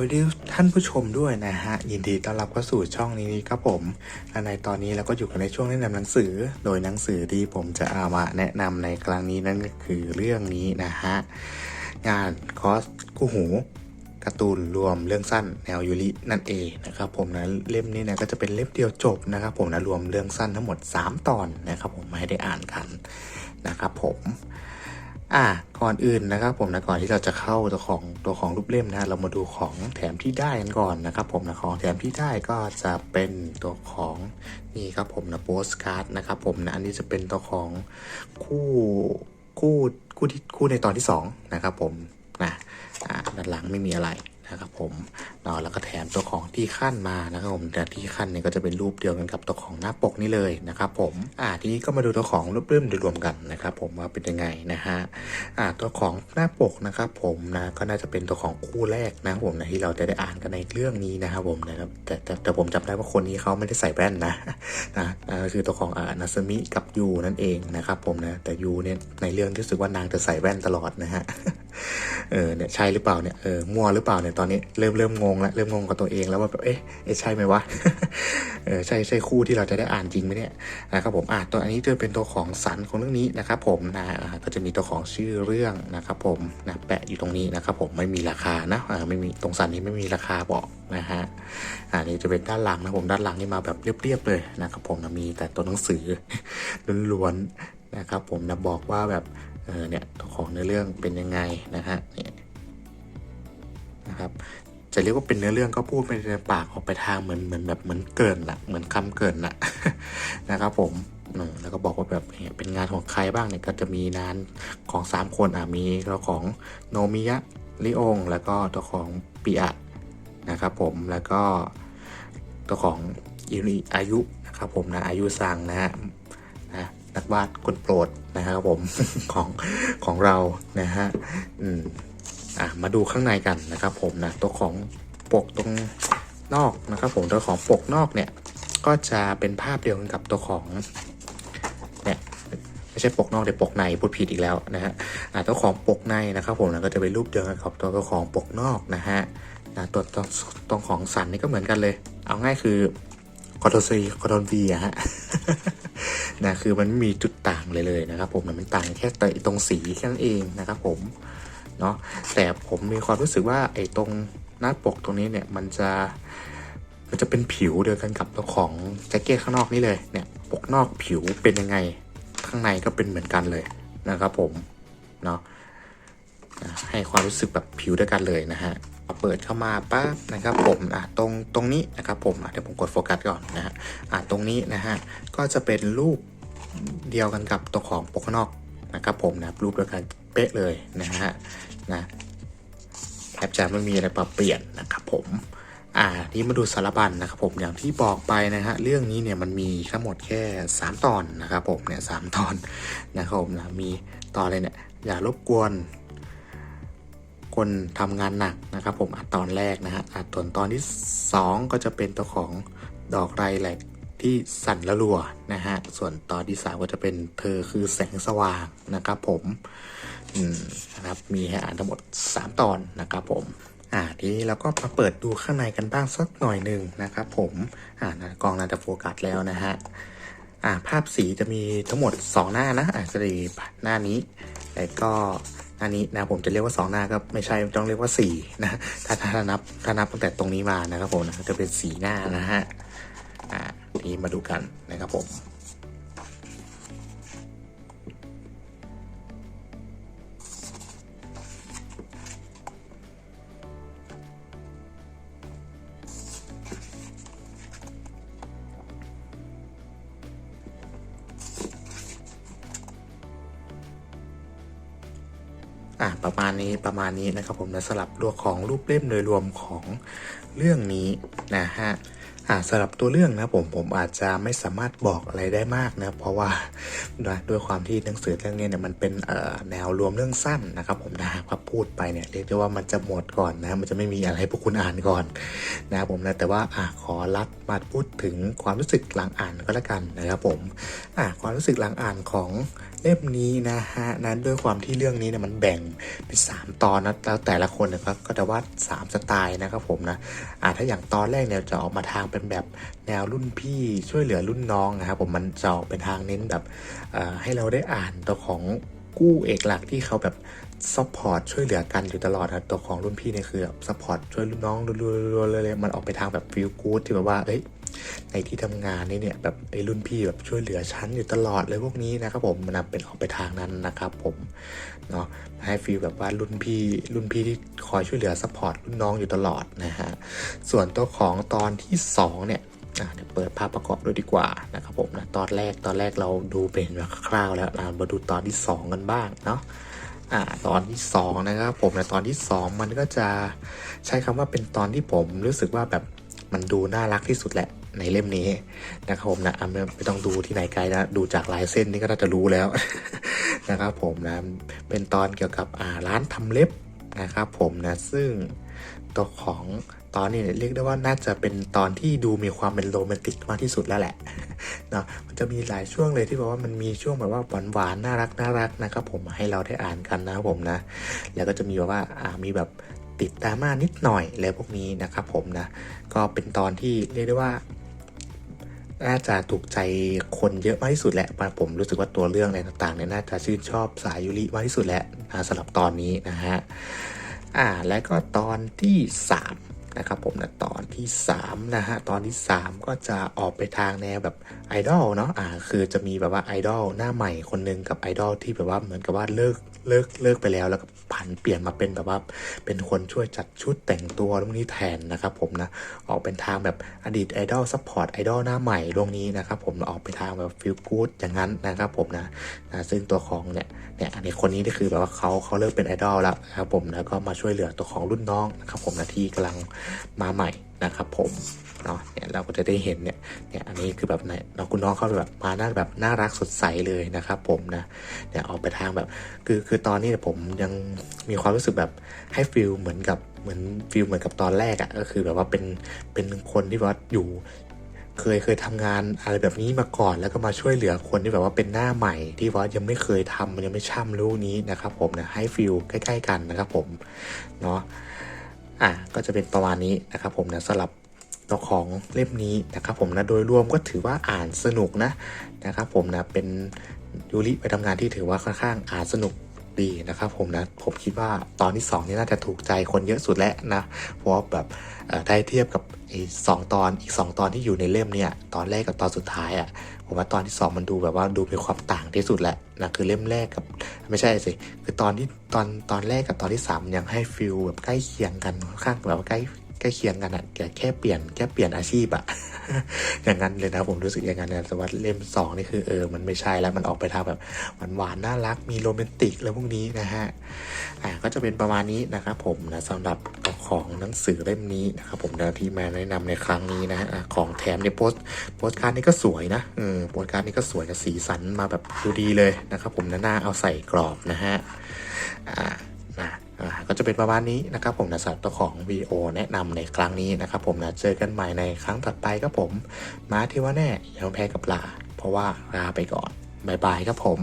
วัสดีท่านผู้ชมด้วยนะฮะ ยินดีต้อนรับเข้าสู่ช่องนี้ครับผมและในตอนนี้เราก็อยู่กันในช่วงแนะนำหนังสือ โดยหนังสือที่ผมจะเอามาแนะนำในครั้งนี้นั่นก็คือเรื่องนี้นะฮะ งานคอสคู่หูการ์ตูนรวมเรื่องสั้นแนวยูรินั่นเองนะครับผมนะเล่มนี้นี่ยก็จะเป็นเล่มเดียวจบนะครับผมนะรวมเรื่องสั้นทั้งหมด 3 ตอนนะครับผมมาให้ได้อ่านกันนะครับผม อะก่อนอื่นนะครับผมนะก่อนที่เราจะเข้าตัวของตัวของรูปเล่มนะเรามาดูของแถมที่ได้กันก่อนนะครับผมนะของแถมที่ได้ก็จะเป็นตัวของนี่ครับผมนะโปสการ์ดนะครับผมนะอันนี้จะเป็นตัวของคู่คู่คู่ที่คู่ในตอนที่สองนะครับผมนะอ่าด้านหลังไม่มีอะไร นะครับผมเนาะแล้วก็แถมตัวของที่ขั้นมานะครับผมแต่ที่ขั้นเนี่ยก็จะเป็นรูปเดียวกันกับตัวของหน้าปกนี่เลยนะครับผมอ่าทีนี้ก็มาดูตัวของรูปเล่มโดยรวมกันนะครับผมว่าเป็นยังไงนะฮะอ่าตัวของหน้าปกนะครับผมนะก็น่าจะเป็นตัวของคู่แรกนะผมนะที่เราจะได้อ่านกันในเรื่องนี้นะครับผมนะครับแต่แต่แต่ผมจำได้ว่าคนนี้เขาไม่ได้ใส่แว่นนะนะก็คือตัวของอานาซมิกับยูนั่นเองนะครับผมนะแต่ยูเนี่ยในเรื่องรู้สึกว่านางจะใส่แว่นตลอดนะฮะเออเนี่ยใช่หรือเปล่าเนี่ยเออมั่วหรือเปล่าเนี่ยตอนนี้เริ่มเริ่มงงแล้วเริ่มงงกับตัวเองแล้วว่าแบบเอ๊ะใช่ไหมวะเออใช่ใช่คู่ที่เราจะได้อ่านจริงไหมเนี่ยนะครับผมอ่าตัวอันนี้จะเป็นตัวของสันของเรื่องนี้นะครับผมนะก็จะมีตัวของชื่อเรื่องนะครับผมนะแปะอยู่ตรงนี้นะครับผมไม่มีราคานะอ่าไม่มีตรงสันนี้ไม่มีราคาบอกนะฮะอ่านี่จะเป็นด้านหลังนะผมด้านหลังนี่มาแบบเรียบๆเลยนะครับผมนะมีแต่ตัวหนังสือล้วนๆนะครับผมนะบอกว่าแบบเออเนี่ยตัวของในเรื่องเป็นยังไงนะฮะเนี่ย นะครับจะเรียกว่าเป็นเนื้อเรื่องก็พูดไปในปากออกไปทางเหมือนเหมือนแบบเหมือนเกินละเหมือนคำเกินละนะครับผมแล้วก็บอกว่าแบบเป็นงานของใครบ้างเนี่ยก็จะมีงานของสามคนอะมีตัวของโนมิยะลิองแล้วก็ตัวของปิอะนะครับผมแล้วก็ตัวของอิริอายุนะครับผมนะอายุซังนะฮะนะนักวาดคนโปรดนะครับผมของของเรานะฮะอืม อะมาดูข้างในกันนะครับผมนะตัวของปกตรงนอกนะครับผมตัวของปกนอกเนี่ยก็จะเป็นภาพเดียวกันกับตัวของเนี่ยไม่ใช่ปกนอกแต่ปกในพูดผิดอีกแล้วนะฮะอะตัวของปกในนะครับผมนะก็จะเป็นรูปเดียวกันกับตัวตัวของปกนอกนะฮะนะตัวตัวตัวของสันนี่ก็เหมือนกันเลย เอาง่ายคือคอโทซีคอโทวีอะฮะนะคือมันม่มีจุดต่างเลยเลยนะครับผมนะมันต่างแค่ตรงสีแค่นั้นเองนะครับผม เนาะแต่ผมมีความรู้สึกว่าไอ้ตรงหน้าปกตรงนี้เนี่ยมันจะมันจะเป็นผิวเดียวกันกับตัวของแจ็คเก็ตข้างนอกนี่เลยเนี่ยปกนอกผิวเป็นยังไงข้างในก็เป็นเหมือนกันเลยนะครับผมเนาะให้ความรู้สึกแบบผิวเดียวกันเลยนะฮะเปิดเข้ามาปั๊บนะครับผมอะตรงตรงนี้นะครับผมอะเดี๋ยวผมกดโฟกัสก่อนนะฮะอะตรงนี้นะฮะก็จะเป็นรูปเดียวกันกับตัวของปกข้างนอกนะครับผมนะรูปเดียวกัน เป๊ะเลยนะฮะนะแทบจะไม่มีอะไรปรับเปลี่ยนนะครับผมอ่านี่มาดูสารบัญนะครับผมอย่างที่บอกไปนะฮะเรื่องนี้เนี่ยมันมีทั้งหมดแค่ 3 ตอนนะครับผมเนี่ยสามตอนนะครับผมนะมีตอนเลยเนี่ยอย่ารบกวน คนทำงานหนักนะครับผมอะตอนแรกนะฮะอะส่วนตอนที่ 2 ก็จะเป็นตัวของดอกไรแหลกที่สั่นละรัวนะฮะส่วนตอนที่ 3 ก็จะเป็นเธอคือแสงสว่างนะครับผม นะครับมีให้อ่านทั้งหมด 3 ตอนนะครับผมอ่าทีนี้เราก็มาเปิดดูข้างในกันบ้างสักหน่อยหนึ่งนะครับผมอ่านะกล้องน่าจะโฟกัสแล้วนะฮะอ่าภาพสีจะมีทั้งหมด 2 หน้านะอ่าจะมีหน้านี้ แล้วก็หน้านี้นะผมจะเรียกว่า 2 หน้าก็ไม่ใช่ต้องเรียกว่า4นะถ้าถ้านับถ้านับตั้งแต่ตรงนี้มานะครับผมนะจะเป็นสีหน้านะฮะอ่าทีนี้มาดูกันนะครับผม ประมาณนี้ประมาณนี้นะครับผมนะสลับรวของรูปเล่มโดยรวมของเรื่องนี้นะฮะสำหรับตัวเรื่องนะผมผมอาจจะไม่สามารถบอกอะไรได้มากนะเพราะว่าด้วยความที่หนังสือเรื่องนี้เนี่ยมันเป็นแนวรวมเรื่องสั้นนะครับ ผมนะพอพูดไปเนี่ยเรียกได้ว่ามันจะหมดก่อนนะมันจะไม่มีอะไรให้พวกคุณอ่านก่อนนะครับผมนะแต่ว่าอขอรับมาพูดถึงความรู้สึกหลังอ่านก็แล้วกันนะครับผมความรู้สึกหลังอ่านของเล่มนี้นะฮะนั้นด้วยความที่เรื่องนี้เนี่ยมันแบ่งเป็นสามตอนนะแล้วแต่ละคนเนี่ยก็จะวาดสามสไตล์นะครับผมนะอ่าถ้าอย่างตอนแรกเนี่ยจะออกมาทางเป็นแบบแนวรุ่นพี่ช่วยเหลือรุ่นน้องนะครับผมมันจะออกเป็นทางเน้นแบบให้เราได้อ่านตัวของกู้เอกหลักที่เขาแบบซัพพอร์ตช่วยเหลือกันอยู่ตลอดนะตัวของรุ่นพี่เนี่ยคือซัพพอร์ตช่วยรุ่นน้องรัวๆเลยมันออกไปทางแบบฟิลกู๊ดที่แบบว่าเอ้ย ในที่ทำงานนี่เนี่ยแบบไอ้รุ่นพี่แบบช่วยเหลือฉันอยู่ตลอดเลยพวกนี้นะครับผมมันเป็นออกไปทางนั้นนะครับผมเนาะให้ฟีลแบบว่ารุ่นพี่รุ่นพี่ที่คอยช่วยเหลือซัพพอร์ตรุ่นน้องอยู่ตลอดนะฮะส่วนตัวของตอนที่สองเนี่ยอะเดี๋ยวเปิดภาพประกอบด้วยดีกว่านะครับผมนะตอนแรกตอนแรกเราดูเป็นแบบคร่าวๆแล้วเรามาดูตอนที่สองกันบ้างเนาะอ่าตอนที่สองนะครับผมนะตอนที่สองมันก็จะใช้คำว่าเป็นตอนที่ผมรู้สึกว่าแบบมันดูน่ารักที่สุดแหละ ในเล่มนี้นะครับผมนะไม่ต้องดูที่ไหนไกลนะ ดูจากลายเส้นนี่ก็น่าจะรู้แล้วนะครับผมนะ เป็นตอนเกี่ยวกับอ่าร้านทำเล็บนะครับผมนะ ซึ่งตัวของตอนนี้เรียกได้ว่าน่าจะเป็นตอนที่ดูมีความเป็นโรแมนติกมากที่สุดแล้วแหละเนาะมันจะมีหลายช่วงเลยที่แบบว่ามันมีช่วงแบบว่าหวานหวานน่ารักน่ารักนะครับผมให้เราได้อ่านกันนะครับผมนะ แล้วก็จะมีแบบว่าอ่ามีแบบติดดรามานิดหน่อยอะไรพวกนี้นะครับผมนะ ก็เป็นตอนที่เรียกได้ว่า น่าจะถูกใจคนเยอะมากที่สุดแหละมาผมรู้สึกว่าตัวเรื่องอะไรต่างๆเนี่ยน่าจะชื่นชอบสายยุริมากที่สุดแหละนะสำหรับตอนนี้นะฮะอ่าแล้วก็ตอนที่สามนะครับผมนะตอนที่สามนะฮะตอนที่สามก็จะออกไปทางแนวแบบไอดอลเนาะอ่าคือจะมีแบบว่าไอดอลหน้าใหม่คนหนึงกับไอดอลที่แบบว่าเหมือนกับว่าเลิก เลิกเลิกไปแล้วแล้วก็ผันเปลี่ยนมาเป็นแบบว่าเป็นคนช่วยจัดชุดแต่งตัวตรงนี้แทนนะครับผมนะออกเป็นทางแบบอดีตไอดอลซัพพอร์ตไอดอลหน้าใหม่ตรงนี้นะครับผมออกไปทางแบบฟิลกู๊ดอย่างนั้นนะครับผมนะนะซึ่งตัวของเนี่ยเนี่ยอันนี้คนนี้นี่คือแบบว่าเขาเขาเลิกเป็นไอดอลแล้วนะครับผมแล้วก็มาช่วยเหลือตัวของรุ่นน้องนะครับผมนะที่กำลังมาใหม่ นะครับผมเนาะเนี่ยเราก็จะได้เห็นเนี่ยเนี่ยอันนี้คือแบบในน้องคุณน้องเขาแบบมาหน้าแบบน่ารักสดใสเลยนะครับผมนะเนี่ยออกไปทางแบบคือคือตอนนี้เนี่ยผมยังมีความรู้สึกแบบให้ฟิลเหมือนกับเหมือนฟิลเหมือนกับตอนแรกอะ่ะก็คือแบบว่าเป็นเป็นคนที่ว่าอยู่เคยเคยทำงานอะไรแบบนี้มาก่อนแล้วก็มาช่วยเหลือคนที่แบบว่าเป็นหน้าใหม่ที่ว่ายังไม่เคยทำยังไม่ช่ำรู้นี้นะครับผมนะให้ฟิลใกล้ ๆ กันนะครับผมเนาะ อะก็จะเป็นประมาณนี้นะครับผมนะสำหรับตัวของเล่มนี้นะครับผมนะโดยรวมก็ถือว่าอ่านสนุกนะนะครับผมนะเป็นยูริไปทำงานที่ถือว่าค่อนข้างอ่านสนุก ดีนะครับผมนะผมคิดว่าตอนที่สองนี่น่าจะถูกใจคนเยอะสุดแล้วนะเพราะแบบได้เทียบกับไอ้สองตอนอีกสองตอนที่อยู่ในเล่มเนี่ยตอนแรกกับตอนสุดท้ายอะผมว่าตอนที่สองมันดูแบบว่าดูเป็นความต่างที่สุดแหละนะคือเล่มแรกกับไม่ใช่สิคือตอนที่ตอนตอนแรกกับตอนที่สามยังให้ฟิลแบบใกล้เคียงกันค่อนข้างแบบว่าใกล้ ใกล้เคียงกันอะแต่แค่เปลี่ยนแค่เปลี่ยนอาชีพอะอย่างนั้นเลยนะผมรู้สึกอย่างนั้นนะแต่ว่าเล่มสองนี่คือเออมันไม่ใช่แล้วมันออกไปทางแบบหวานๆน่ารักมีโรแมนติกแล้วพวกนี้นะฮะอ่าก็จะเป็นประมาณนี้นะครับผมนะสำหรับของหนังสือเล่มนี้นะครับผมที่มาแนะนำในครั้งนี้นะฮะของแถมในโพส์โพสต์การ์ดนี่ก็สวยนะเออโพสต์การ์ดนี่ก็สวยนะสีสันมาแบบดูดีเลยนะครับผมนะหน้าเอาใส่กรอบนะฮะอ่านะอ่า ก็จะเป็นประมาณนี้นะครับผมนะสำหรับตัวของ VO แนะนำในครั้งนี้นะครับผมนะเจอกันใหม่ในครั้งถัดไปครับผมมาที่ว่าแน่ยังแพ้กับลา เพราะว่าลาไปก่อนบายบายครับผม